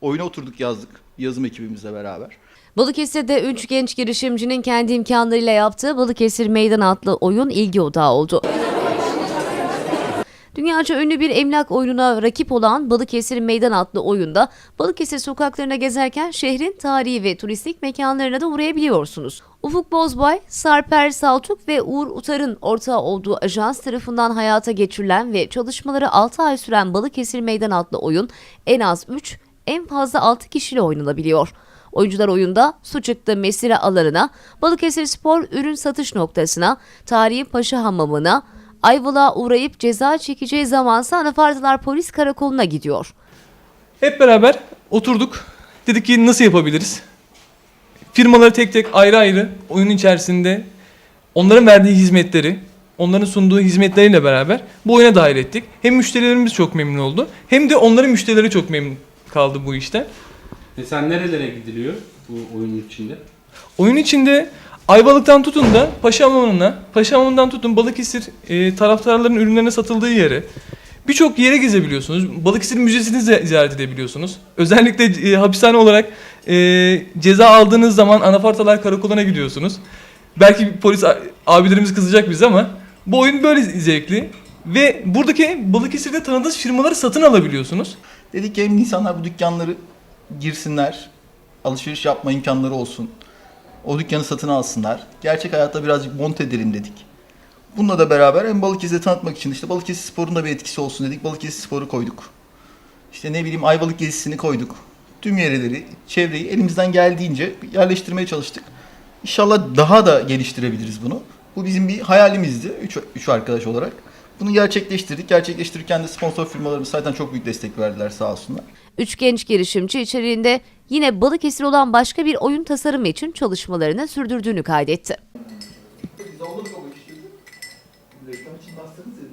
Oyuna oturduk yazdık yazım ekibimizle beraber. Balıkesir'de 3 genç girişimcinin kendi imkanlarıyla yaptığı Balıkesir Meydan adlı oyun ilgi odağı oldu. Dünyaca ünlü bir emlak oyununa rakip olan Balıkesir Meydan adlı oyunda Balıkesir sokaklarına gezerken şehrin tarihi ve turistik mekanlarına da uğrayabiliyorsunuz. Ufuk Bozbay, Sarper Saltuk ve Uğur Utar'ın ortağı olduğu ajans tarafından hayata geçirilen ve çalışmaları 6 ay süren Balıkesir Meydan adlı oyun en az 3, en fazla 6 kişiyle oynanabiliyor. Oyuncular oyunda su çıktı mesire alanına, Balıkesir Spor ürün satış noktasına, Tarihi Paşa Hamamı'na, Ayvalık'a uğrayıp ceza çekeceği zamansa Anafardılar Polis Karakolu'na gidiyor. Hep beraber oturduk. Dedik ki nasıl yapabiliriz? Firmaları tek tek ayrı ayrı oyun içerisinde onların verdiği hizmetleri, onların sunduğu hizmetleriyle beraber bu oyuna dahil ettik. Hem müşterilerimiz çok memnun oldu hem de onların müşterileri çok memnun kaldı bu işten. Mesela nerelere gidiliyor bu oyunun içinde? Oyun içinde Ayvalık'tan tutun da Paşa Hamamı'na, Paşa Hamamı'ndan tutun Balıkesir e, taraftarların ürünlerine satıldığı yere birçok yere gezebiliyorsunuz. Balıkesir Müzesi'ni zi- ziyaret edebiliyorsunuz. Özellikle e, hapishane olarak e, ceza aldığınız zaman Anafartalar Karakolu'na gidiyorsunuz. Belki polis a- abilerimiz kızacak bize ama bu oyun böyle zevkli. Ve buradaki Balıkesir'de tanıdığınız firmaları satın alabiliyorsunuz. Dedik ki hem insanlar bu dükkanları girsinler, alışveriş yapma imkanları olsun. O dükkanı satın alsınlar. Gerçek hayatta birazcık monte edelim dedik. Bununla da beraber hem Balıkesir'i tanıtmak için işte Balıkesir Spor'un da bir etkisi olsun dedik. Balıkesir Spor'u koyduk. İşte ne bileyim Ayvalık gezisini koyduk. Tüm yerleri, çevreyi elimizden geldiğince yerleştirmeye çalıştık. İnşallah daha da geliştirebiliriz bunu. Bu bizim bir hayalimizdi. Üç, üç arkadaş olarak. Bunu gerçekleştirdik. Gerçekleştirirken de sponsor firmalarımız zaten çok büyük destek verdiler sağ olsunlar. Üç genç girişimci içeriğinde yine Balıkesir olan başka bir oyun tasarımı için çalışmalarını sürdürdüğünü kaydetti. Biz olmadık o bu işi. Reklam için bastınız ya.